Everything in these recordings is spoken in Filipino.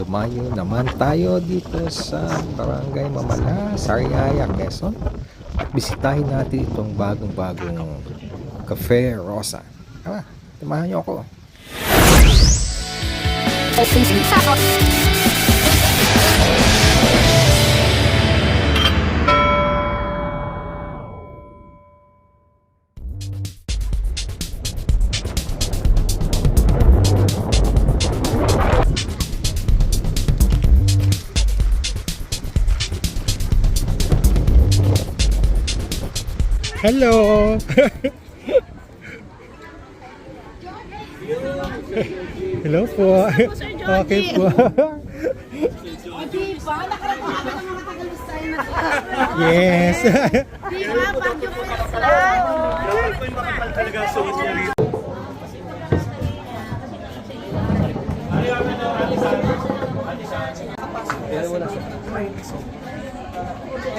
Dumayo naman tayo dito sa Barangay Mamala, Sariaya, Quezon. At bisitahin natin itong bagong-bagong Cafe Rosa. Tara, tumahan niyo ako. Hello! Hello po. Okay po. Di ba? Nakarating ka ng mga tagalustayan na Yes. Di ba? Bagyo po yung plan.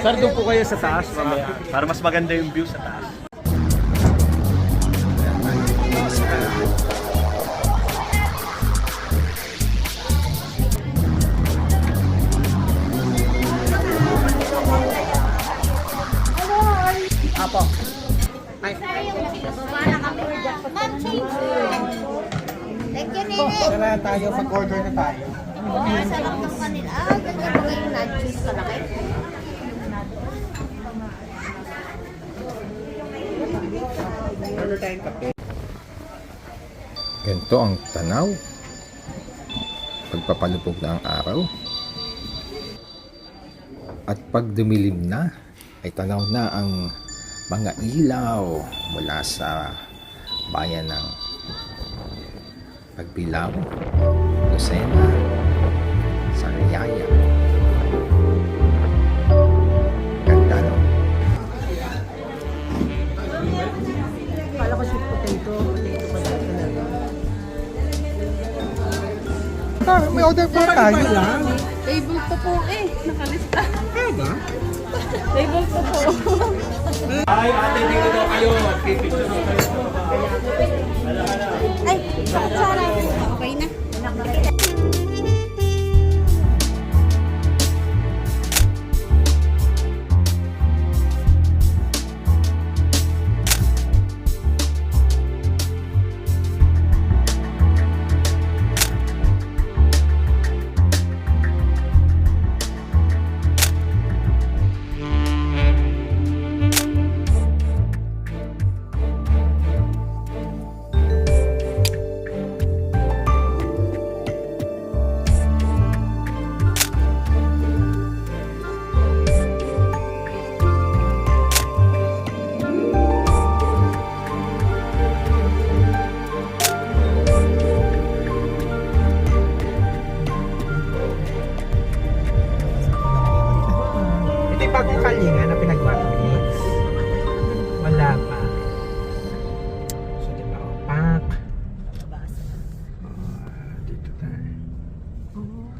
Sir, doon po kayo sa taas mamaya. Para mas maganda yung view sa taas. Thank you, Nene. Tara tayo, mag-order na tayo. Ah, sarap ng kanila. Ah, ganyan ba yung nachos kalaki? Order tayong kape. Ganito ang tanaw. Pagpapalupog na ang araw. At pag dumilim na, ay tanaw na ang mga ilaw mula sa bayan ng Pagbilaw, Lucena, Ah, may order po tayo. lang. Table to po eh. Nakalista. Kaya ba? Table to po. Ay, ate, dito daw kayo. Ay, sakit bagong kalinga na pinag-market. Wala pa. So, di ba? Oh, pak. Oh, dito tayo.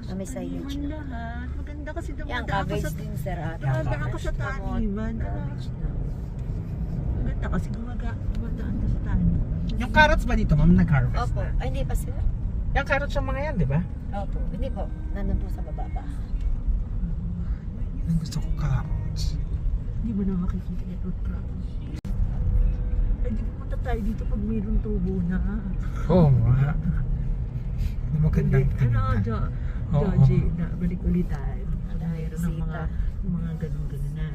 Na may signage na. lahat. Maganda kasi Yan, dumadaan ka cabbage sa din sir ata. dumadaan ka sa taniman. Cabbage na. Maganda kasi gumaga, dumadaan ka sa taniman. Yung carrots ba dito, ma'am, nag-harvest Opo. na? Ay, hindi pa sir. Yung carrots yung mga yan, di ba? Opo. Hindi po. Nandun po sa baba pa. Ang gusto ko carrots. Hindi mo na makikita yung road crops. Ay, di pumunta tayo dito pag mayroong tubo na. Oo nga. Magandang Ano, tingnan. Jo, Oo. Joji, na balik ulit tayo. Mayroon ng mga, mga ganun-ganun na.